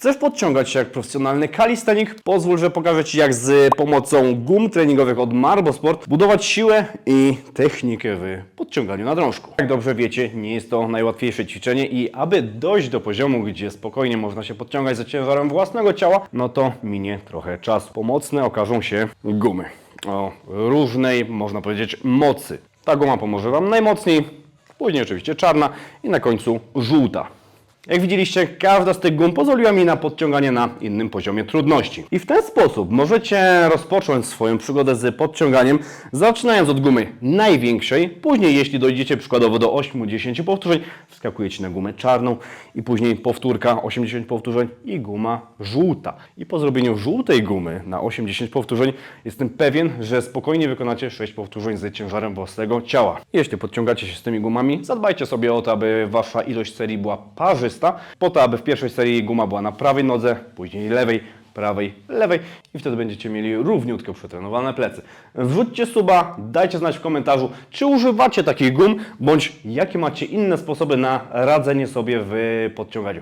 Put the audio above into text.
Chcesz podciągać się jak profesjonalny kalistenik? Pozwól, że pokażę Ci jak z pomocą gum treningowych od Marbo Sport budować siłę i technikę w podciąganiu na drążku. Jak dobrze wiecie, nie jest to najłatwiejsze ćwiczenie i aby dojść do poziomu, gdzie spokojnie można się podciągać za ciężarem własnego ciała, no to minie trochę czasu. Pomocne okażą się gumy o różnej, można powiedzieć, mocy. Ta guma pomoże Wam najmocniej, później oczywiście czarna i na końcu żółta. Jak widzieliście, każda z tych gum pozwoliła mi na podciąganie na innym poziomie trudności. I w ten sposób możecie rozpocząć swoją przygodę z podciąganiem, zaczynając od gumy największej, później jeśli dojdziecie przykładowo do 8-10 powtórzeń, wskakujecie na gumę czarną i później powtórka 80 powtórzeń i guma żółta. I po zrobieniu żółtej gumy na 8-10 powtórzeń jestem pewien, że spokojnie wykonacie 6 powtórzeń z ciężarem własnego ciała. Jeśli podciągacie się z tymi gumami, zadbajcie sobie o to, aby wasza ilość serii była parzysta, po to, aby w pierwszej serii guma była na prawej nodze, później lewej, prawej, lewej i wtedy będziecie mieli równiutko przetrenowane plecy. Wrzućcie suba, dajcie znać w komentarzu, czy używacie takich gum, bądź jakie macie inne sposoby na radzenie sobie w podciąganiu.